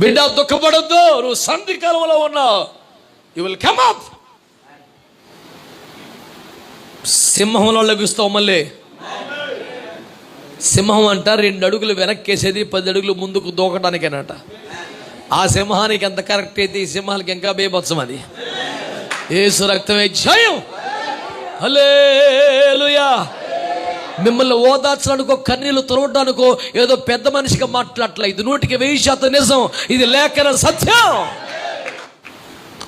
బిడ్డ దుఃఖపడద్దు నువ్వు సంధి కలవలో ఉన్నావు యు విల్ కమ్ అప్ సింహంలో లభిస్తావు మళ్ళీ. సింహం అంట రెండు అడుగులు వెనక్కేసేది పది అడుగులు ముందుకు దూకడానికేనట ఆ సింహానికి ఎంత కరెక్ట్ అయితే ఈ సింహానికి ఇంకా బేబత్సం అది. ఏసు రక్తమే జయం. హల్లెలూయా. మిమ్మల్ని ఓదార్చడానికో కన్నీళ్ళు తొలగడానికో ఏదో పెద్ద మనిషిగా మాట్లాడలే ఇది నూటికి వెయ్యి శాతం నిజం. ఇది లేఖన సత్యం.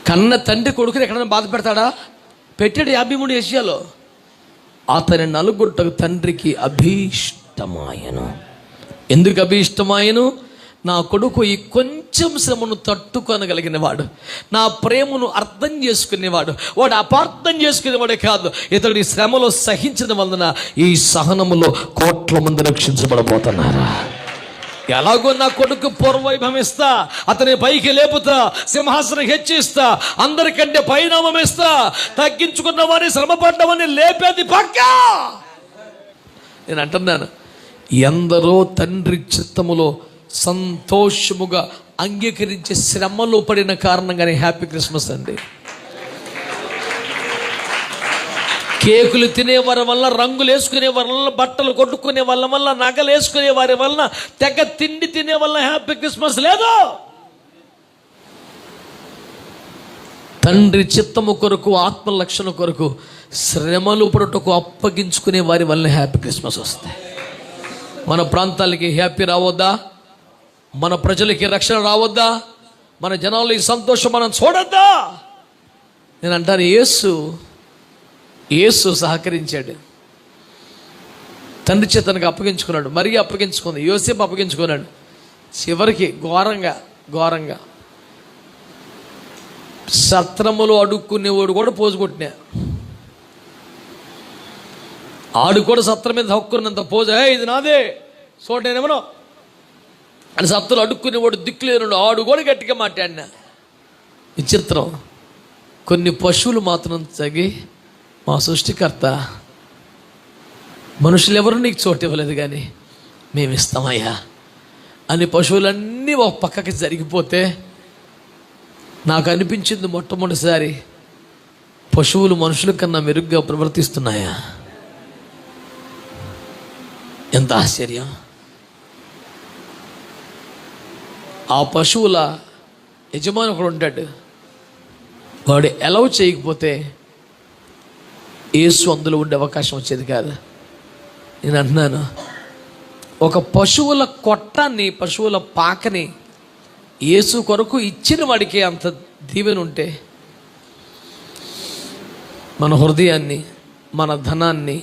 కన్న తండ్రి కొడుకుని ఎక్కడైనా బాధ పెడతాడా? పెట్టాడు యాభై మూడు ఏషియాలో అతని నలుగురు తండ్రికి అభీష్టమాయను. ఎందుకు అభీష్టమాయను? నా కొడుకు ఈ కొంచెం శ్రమను తట్టుకొనగలిగిన వాడు నా ప్రేమను అర్థం చేసుకునేవాడు. వాడు అపార్థం చేసుకునేవాడే కాదు. ఇతడి శ్రమలో సహించడం వలన ఈ సహనములో కోట్ల మంది రక్షించబడబోతున్నారు? ఎలాగో నా కొడుకు పూర్వవైభవం ఇస్తా అతని పైకి లేపుతా సింహాసనం హెచ్చిస్తా అందరికంటే పరిణామం ఇస్తా తగ్గించుకున్న వారిని శ్రమపడ్డవని లేపేది పక్క! నేను అంటున్నాను ఎందరో తండ్రి చిత్తములో సంతోషముగా అంగీకరించే శ్రమలో పడిన కారణంగానే హ్యాపీ క్రిస్మస్ అండి. కేకులు తినే వారి వల్ల రంగులు వేసుకునే వారి వల్ల బట్టలు కొట్టుకునే వాళ్ళ వల్ల నగలు వేసుకునే వారి వలన తెగ తిండి తినే వల్ల హ్యాపీ క్రిస్మస్ లేదు. తండ్రి చిత్తము కొరకు ఆత్మ లక్షణ కొరకు శ్రమలు పడుటకు అప్పగించుకునే వారి వల్ల హ్యాపీ క్రిస్మస్ వస్తాయి. మన ప్రాంతాలకి హ్యాపీ రావద్దా? మన ప్రజలకి రక్షణ రావద్దా? మన జనాల్లో ఈ సంతోషం మనం చూడొద్దా? నేను అంటాను యేసు యేసు సహకరించాడు. తండ్రి చేతనికి అప్పగించుకున్నాడు మరీ అప్పగించుకుంది యోసేపు అప్పగించుకున్నాడు. చివరికి ఘోరంగా ఘోరంగా. సత్రములు అడుక్కునేవాడు కూడా పోజు ఆడు కూడా సత్రం మీద హక్కున్నంత పోజు "ఏయ్, ఇది నాదే. చూడనేమనో అని సత్తులు అడుక్కునేవాడు దిక్కులేనుడు. ఆడు కూడా గట్టిగా మాట్లాడినా. విచిత్రం. కొన్ని పశువులు మాత్రం తగి మా సృష్టికర్త మనుషులు ఎవరు నీకు చోటు ఇవ్వలేదు కానీ మేము ఇస్తామయ్యా అని పశువులన్నీ ఒక పక్కకి జరిగిపోతే నాకు అనిపించింది మొట్టమొదటిసారి పశువులు మనుషుల కన్నా మెరుగ్గా ప్రవర్తిస్తున్నాయా? ఎంత ఆశ్చర్యం. ఆ పశువుల యజమాని ఒకడు ఉంటాడు. వాడు ఎలవ్ చేయకపోతే ఏసు అందులో ఉండే అవకాశం వచ్చేది కాదు. నేను అంటున్నాను ఒక పశువుల కొట్టాన్ని పశువుల పాకని యేసు కొరకు ఇచ్చిన వాడికి అంత దీవెన ఉంటే మన హృదయాన్ని మన ధనాన్ని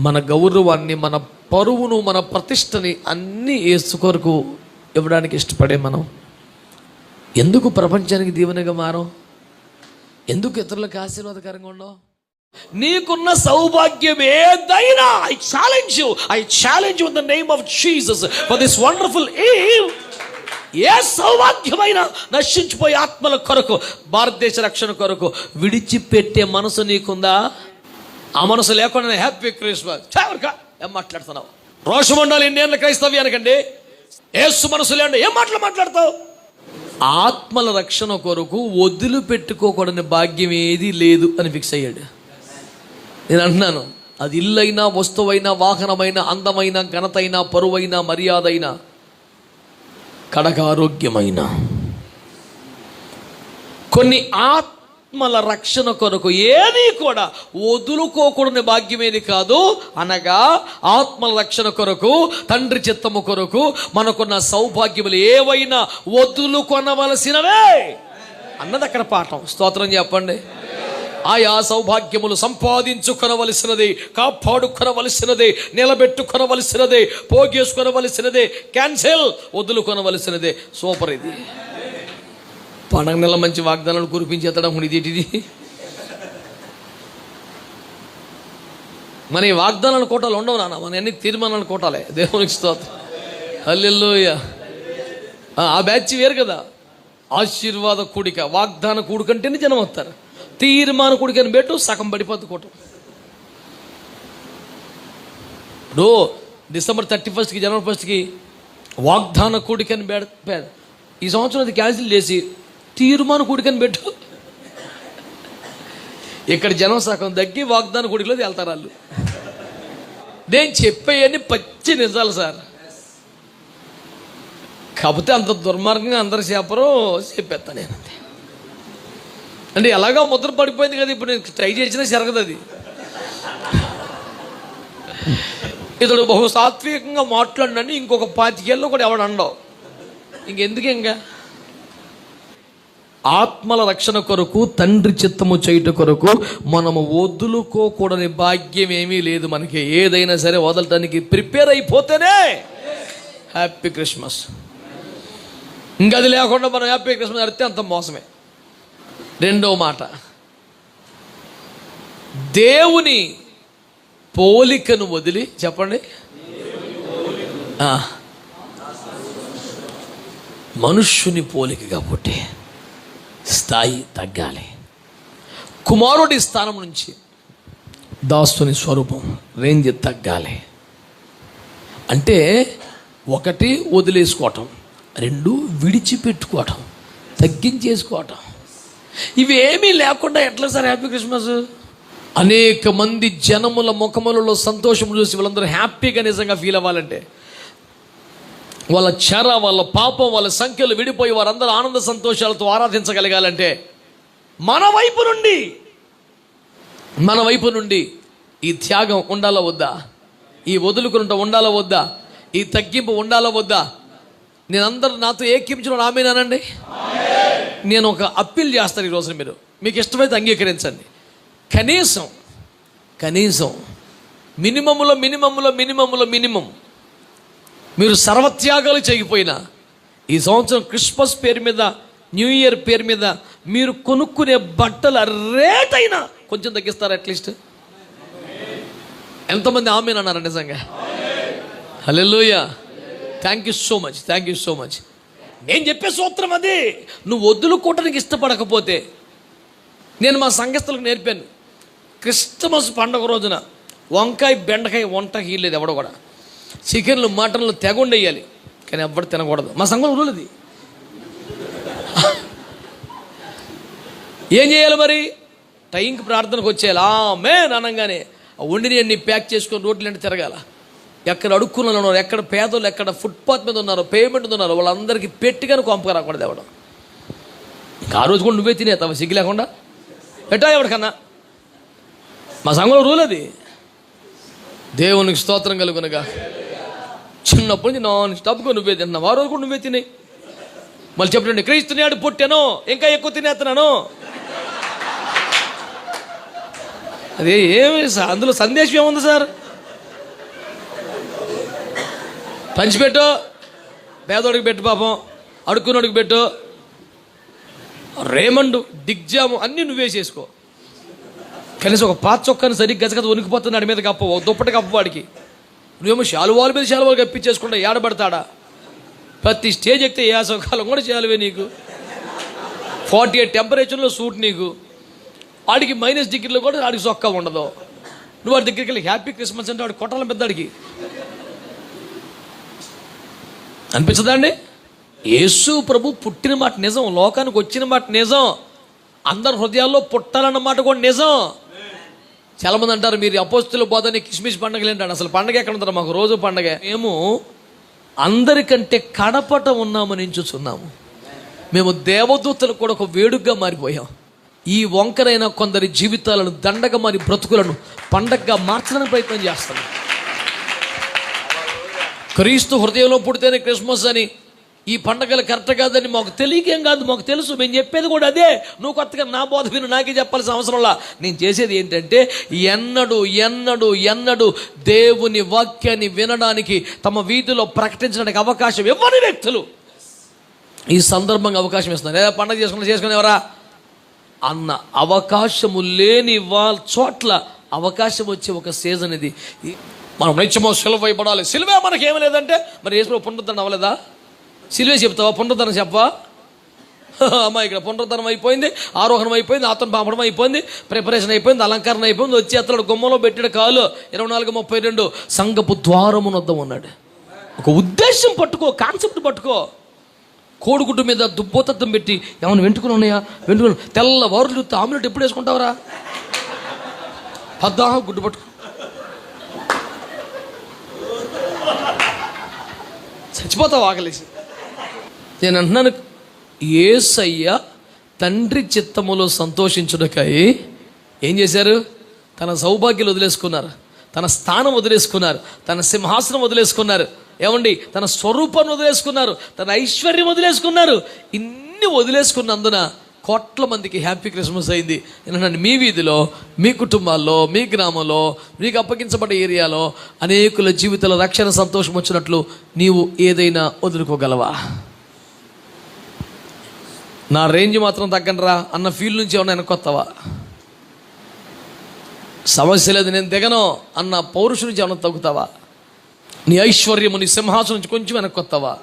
మన గౌరవాన్ని మన పరువును మన ప్రతిష్టని అన్నీ యేసు కొరకు ఇవ్వడానికి ఇష్టపడే మనం? ఎందుకు ప్రపంచానికి దీవెనగా మారం? ఎందుకు ఇతరులకు ఆశీర్వాదకరంగా ఉండవు నీకున్న సౌభాగ్యం ఏదైనా I challenge I challenge you in the name of Jesus for this wonderful eve ఏ సౌభాగ్యమైన నశించిపోయే ఆత్మల కొరకు భారతదేశ రక్షణ కొరకు విడిచిపెట్టే మనసు నీకుందా? ఆ మనసు లేకుండా హ్యాపీ క్రిస్మస్ ఏం మాట్లాడుతున్నావు? రోషం ఉండాలి ఇండియన్ల క్రైస్తవ్యానికండి. ఏసు మనసు లేండి ఏం మాటలు మాట్లాడతావు? ఆత్మల రక్షణ కొరకు వదిలిపెట్టుకోకూడని భాగ్యం ఏది లేదు అని ఫిక్స్ అయ్యాడు. నేను అంటున్నాను అది ఇల్లైనా వస్తువైనా వాహనమైన అందమైన ఘనతైన పరువైన మర్యాదైన కడగారోగ్యమైన కొన్ని ఆత్మ ఆత్మల రక్షణ కొరకు ఏది కూడా వదులుకోకూడని భాగ్యమేది కాదు. అనగా ఆత్మల రక్షణ కొరకు తండ్రి చిత్తము కొరకు మనకున్న సౌభాగ్యములు ఏవైనా వదులుకొనవలసినవే. అన్నది అక్కడ పాఠం. స్తోత్రం చెప్పండి. ఆయా సౌభాగ్యములు సంపాదించుకొనవలసినది కాపాడుకొనవలసినది నిలబెట్టుకొనవలసినది పోగేసుకొనవలసినది క్యాన్సిల్ వదులుకొనవలసినదే. సూపర్ ఇది. పండగ నెల మంచి వాగ్దానాలు కురిపించి ఎత్తడం ఇది మన ఈ వాగ్దానాల కోటాలు ఉండవు నాన్న మన అన్ని తీర్మానాల కోటాలే. దేవునికి స్తోత్రం. అల్లెల్లోయ ఆ బ్యాచ్ వేరు కదా. ఆశీర్వాద కూడిక వాగ్దాన కూడికంటేనే జనం వస్తారు. తీర్మాన కూడికని పెట్టు సగం పడిపోద్ది కూటం. ఇప్పుడు డిసెంబర్ థర్టీ ఫస్ట్కి జనవరి ఫస్ట్కి వాగ్దాన కూడికని పెడ ఈ సంవత్సరం అది క్యాన్సిల్ చేసి తీర్మాన కూడికని పెట్టు. ఇక్కడ జనం సగం తగ్గి వాగ్దాన కూడికలో వెళ్తారు వాళ్ళు. నేను చెప్పేయని పచ్చి నిజాలు సార్. కాకపోతే అంత దుర్మార్గంగా అందరు చెప్పరు చెప్పేస్తా నేను. అంతే అంటే ఎలాగో ముద్ర పడిపోయింది కదా ఇప్పుడు నేను ట్రై చేసినా జరగదు అది. ఇతడు బహు సాత్వికంగా మాట్లాడినని ఇంకొక పాతికేళ్ళు కూడా ఎవడు అండవు ఇంకెందుకు ఇంకా? ఆత్మల రక్షణ కొరకు తండ్రి చిత్తము చేయుట కొరకు మనము వదులుకోకూడని భాగ్యం ఏమీ లేదు మనకి. ఏదైనా సరే వదలటానికి ప్రిపేర్ అయిపోతేనే హ్యాపీ క్రిస్మస్. ఇంకా అది లేకుండా మనం హ్యాపీ క్రిస్మస్ అడితే అంత మోసమే. రెండవ మాట. దేవుని పోలికను వదిలి చెప్పండి. మనుష్యుని పోలిక కాబట్టి స్థాయి తగ్గాలి. కుమారుడి స్థానం నుంచి దాస్తుని స్వరూపం రేంజ్ తగ్గాలి. అంటే ఒకటి వదిలేసుకోవటం రెండు విడిచిపెట్టుకోవటం తగ్గించేసుకోవటం. ఇవేమీ లేకుండా ఎట్లా సార్ హ్యాపీ క్రిస్మస్? అనేక మంది జనముల ముఖములలో సంతోషం చూసి వాళ్ళందరూ హ్యాపీగా నిజంగా ఫీల్ అవ్వాలంటే వాళ్ళ చెర వాళ్ళ పాపం వాళ్ళ సంఖ్యలు విడిపోయి వారందరూ ఆనంద సంతోషాలతో ఆరాధించగలగాలంటే మన వైపు నుండి మన వైపు నుండి ఈ త్యాగం ఉండాలా వద్దా? ఈ వదులుకుంట ఉండాలా వద్దా? ఈ తగ్గింపు ఉండాలా వద్దా? నేను అందరూ నాతో ఏకించడం ఆమెనానండి? నేను ఒక అప్పీల్ చేస్తాను ఈ రోజున మీరు. మీకు ఇష్టమైతే అంగీకరించండి. కనీసం కనీసం మినిమములో మినిమములో మినిమములో మినిమం మీరు సర్వత్యాగాలు చేయకపోయినా ఈ సంవత్సరం క్రిస్మస్ పేరు మీద న్యూ ఇయర్ పేరు మీద మీరు కొనుక్కునే బట్టల రేట్ అయినా కొంచెం తగ్గిస్తారా అట్లీస్ట్? ఎంతమంది ఆమెను అన్నారు నిజంగా? హలోయ thank you so much thank you so much నేను చెప్పే సూత్రం అది. నువ్వు వదులుకోవటానికి ఇష్టపడకపోతే నేను మా సంఘస్థలకు నేర్పాను. క్రిస్టమస్ పండుగ రోజున వంకాయ బెండకాయ వంట హీలేదు ఎవడో కూడా. చికెన్లు మటన్లు తెగుండేయాలి కానీ ఎవ్వరు తినకూడదు. మా సంఘంలో రూల్ అది. ఏం చేయాలి మరి? టైంకి ప్రార్థనకు వచ్చేయాలి. ఆమె అనగానే ఆ వండిని అన్ని ప్యాక్ చేసుకొని రోడ్లు అంటే తిరగాల. ఎక్కడ అడుక్కున్న ఉన్నారు ఎక్కడ పేదలు ఎక్కడ ఫుట్పాత్ మీద ఉన్నారో పేమెంట్ మీద ఉన్నారో వాళ్ళందరికీ పెట్టిగానే కొంపక రాకూడదు ఎవడం ఇంకా ఆ రోజు కూడా నువ్వే తినేస్తావా సిగ్గు లేకుండా? పెట్టా ఎవరికన్నా? మా సంఘంలో రూల్ అది. దేవునికి స్తోత్రం కలుగునగా. చిన్నప్పటి నుంచి నాన్ స్టాప్గా నువ్వే తిన్నావు ఆ రోజు కూడా నువ్వే తినే మళ్ళీ చెప్పండి క్రీస్తునేడు పుట్టాను ఇంకా ఎక్కువ తినేస్తున్నాను. అదే ఏమి సార్ అందులో సందేశం ఏముంది సార్? పంచిపెట్టు పేదోడికి పెట్టు పాపం అడుక్కున్నోడికి పెట్టు. రేమండు దిగ్జాము అన్నీ నువ్వే చేసుకో. కనీసం ఒక పాత చొక్కాను సరిగ్గా గజగజ వణికిపోతుంది వాడి మీద కప్ప దుప్పటి కప్పు వాడికి నువ్వేమో శాలువాల మీద శాలువాలు కప్పించేసుకుంటా ఏడబడతాడా? ప్రతి స్టేజ్ ఎక్కితే ఏ కూడా చేయాలివే నీకు? ఫార్టీ ఎయిట్ టెంపరేచర్లో సూట్ నీకు. వాడికి మైనస్ డిగ్రీలో కూడా వాడికి సొక్క ఉండదు. నువ్వు వాడి దగ్గరికి వెళ్ళి హ్యాపీ క్రిస్మస్ అంటే వాడు కొట్టాలి పెద్దాడికి అనిపించదా అండి? యేసు ప్రభు పుట్టిన మాట నిజం లోకానికి వచ్చిన మాట నిజం. అందరి హృదయాల్లో పుట్టాలన్న మాట కూడా నిజం. చాలామంది అంటారు మీరు అపోస్తుల బోధని కిస్మిస్ పండగలు ఏంటంటే అసలు పండగ ఎక్కడ ఉంటారు మాకు రోజు పండగ. మేము అందరికంటే కడపట ఉన్నామని చూస్తున్నాము మేము దేవదూతలు కూడా ఒక వేడుగ్గా మారిపోయాం. ఈ వంకరైన కొందరి జీవితాలను దండగా మారి బ్రతుకులను పండగగా మార్చడానికి ప్రయత్నం చేస్తున్నాం. క్రీస్తు హృదయంలో పుడితేనే క్రిస్మస్ అని ఈ పండగలు కరెక్ట్ కాదని మాకు తెలియకేం కాదు మాకు తెలుసు. మేము చెప్పేది కూడా అదే. నువ్వు కొత్తగా నా బోధ విను నాకే చెప్పాల్సిన అవసరంలా నేను చేసేది ఏంటంటే ఎన్నడు ఎన్నడు ఎన్నడు దేవుని వాక్యాన్ని వినడానికి తమ వీధిలో ప్రకటించడానికి అవకాశం ఇవ్వని వ్యక్తులు. ఈ సందర్భంగా అవకాశం ఇస్తున్నారు. ఏదో పండగ చేసుకుని చేసుకునేవరా? అన్న అవకాశము లేని వాళ్ళ చోట్ల అవకాశం వచ్చే ఒక సీజన్ ఇది. మనం నిత్యమో సిలువ అయిపడాలి. సిలువే మనకి ఏమి లేదంటే మరి యేసు పునరుద్ధరణ అవ్వలేదా? సిలువే చెప్తావా? పునరుద్ధరణ చెప్పవా? అమ్మా ఇక్కడ పునరుద్ధరణం అయిపోయింది ఆరోహణం అయిపోయింది ఆతను పాపడం అయిపోయింది ప్రిపరేషన్ అయిపోయింది అలంకరణ అయిపోయింది వచ్చి అతడు గుమ్మలో పెట్టాడు కాలు. ఇరవై నాలుగు ముప్పై రెండు సంగపు ద్వారమునొద్ద ఉన్నాడు ఒక ఉద్దేశం పట్టుకో కాన్సెప్ట్ పట్టుకో. కోడిగుడ్డు మీద దుబ్బోతత్వం పెట్టి ఏమైనా వెంటుకుని ఉన్నాయా? వెంట్రుకలు తెల్ల వారులు ఆమ్లెట్ ఎప్పుడు వేసుకుంటావరా? పద్దా గుడ్డు పట్టుకో. చచ్చిపోతావు ఆకలేసి. నేను అంటున్నాను ఏసయ్య తండ్రి చిత్తములో సంతోషించుటకై ఏం చేశారు? తన సౌభాగ్యాలు వదిలేసుకున్నారు. తన స్థానం వదిలేసుకున్నారు. తన సింహాసనం వదిలేసుకున్నారు. ఏమండి? తన స్వరూపాన్ని వదిలేసుకున్నారు. తన ఐశ్వర్యం వదిలేసుకున్నారు. ఇన్ని వదిలేసుకున్నందున కోట్ల మందికి హ్యాపీ క్రిస్మస్ అయింది. నేను మీ వీధిలో మీ కుటుంబాల్లో మీ గ్రామంలో మీకు అప్పగించబడ్డ ఏరియాలో అనేకుల జీవితంలో రక్షణ సంతోషం వచ్చినట్లు నీవు ఏదైనా వదులుకోగలవా? నా రేంజ్ మాత్రం తగ్గనరా అన్న ఫీల్ నుంచి ఏమన్నా వెనకొత్తవా సమస్య లేదు నేను దిగను అన్న పౌరుషు నుంచి ఏమన్నా తగ్గుతావా? నీ ఐశ్వర్యము నీ సింహాసనం నుంచి కొంచెం వెనక్కొత్తవా?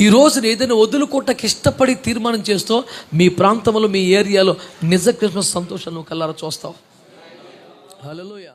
ఈ రోజున ఏదైనా వదులుకోటకి ఇష్టపడి తీర్మానం చేస్తూ మీ ప్రాంతంలో మీ ఏరియాలో నిజ క్రిస్మస్ సంతోషాన్ని నువ్వు కల్లారా చూస్తావు. హలోయ